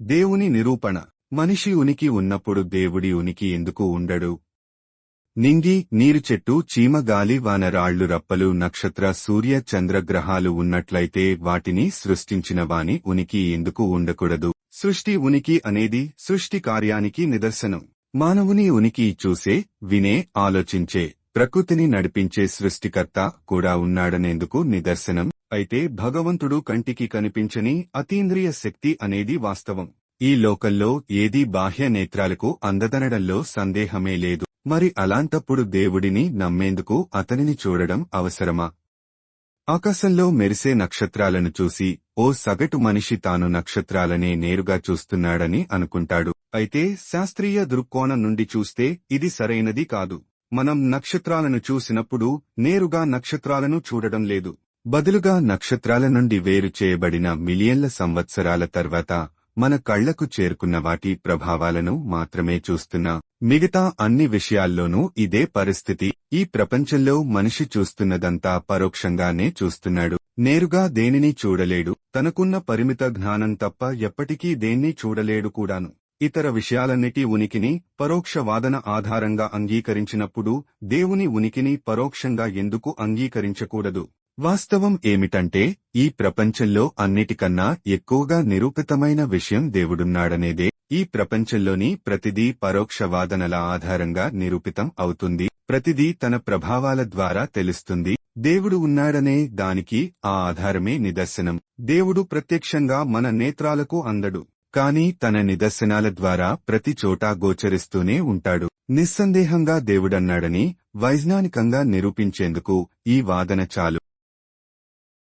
దేవుని నిరూపణ. మనిషి ఉనికి ఉన్నప్పుడు దేవుడి ఉనికి ఎందుకు ఉండడు? నింగి నీరు చెట్టు చీమ గాలి వానరాళ్ళు రప్పలు నక్షత్ర సూర్య చంద్రగ్రహాలు ఉన్నట్లయితే వాటిని సృష్టించిన వాని ఉనికి ఎందుకు ఉండకూడదు? సృష్టి ఉనికి అనేది సృష్టి కార్యానికి నిదర్శనం. మానవుని ఉనికి చూసే వినే ఆలోచించే ప్రకృతిని నడిపించే సృష్టికర్త కూడా ఉన్నాడనేందుకు నిదర్శనం. అయితే భగవంతుడు కంటికి కనిపించని అతీంద్రియ శక్తి అనేది వాస్తవం. ఈ లోకంలో ఏదీ బాహ్య నేత్రాలకు అందదనడంలో సందేహమే లేదు. మరి అలాంటప్పుడు దేవుడిని నమ్మేందుకు అతనిని చూడడం అవసరమా? ఆకాశంలో మెరిసే నక్షత్రాలను చూసి ఓ సగటు మనిషి తాను నక్షత్రాలనే నేరుగా చూస్తున్నాడని అనుకుంటాడు. అయితే శాస్త్రీయ దృక్కోణం నుండి చూస్తే ఇది సరైనది కాదు. మనం నక్షత్రాలను చూసినప్పుడు నేరుగా నక్షత్రాలను చూడడం లేదు. బదులుగా నక్షత్రాల నుండి వేరు చేయబడిన మిలియన్ల సంవత్సరాల తర్వాత మన కళ్ళకు చేరుకున్న వాటి ప్రభావాలను మాత్రమే చూస్తున్నా. మిగతా అన్ని విషయాల్లోనూ ఇదే పరిస్థితి. ఈ ప్రపంచంలో మనిషి చూస్తున్నదంతా పరోక్షంగానే చూస్తున్నాడు. నేరుగా దేనిని చూడలేడు. తనకున్న పరిమిత జ్ఞానం తప్ప ఎప్పటికీ దేన్ని చూడలేడు కూడాను. ఇతర విషయాలన్నిటి ఉనికిని పరోక్ష వాదన ఆధారంగా అంగీకరించినప్పుడు దేవుని ఉనికిని పరోక్షంగా ఎందుకు అంగీకరించకూడదు? వాస్తవం ఏమిటంటే ఈ ప్రపంచంలో అన్నిటికన్నా ఎక్కువగా నిరూపితమైన విషయం దేవుడున్నాడనేదే. ఈ ప్రపంచంలోని ప్రతిదీ పరోక్ష వాదనల ఆధారంగా నిరూపితం అవుతుంది. ప్రతిదీ తన ప్రభావాల ద్వారా తెలుస్తుంది. దేవుడు ఉన్నాడనే దానికి ఆ ఆధారమే నిదర్శనం. దేవుడు ప్రత్యక్షంగా మన నేత్రాలకు అందడు. కాని తన నిదర్శనాల ద్వారా ప్రతి చోటా గోచరిస్తూనే ఉంటాడు. నిస్సందేహంగా దేవుడన్నాడని వైజ్ఞానికంగా నిరూపించేందుకు ఈ వాదన చాలు.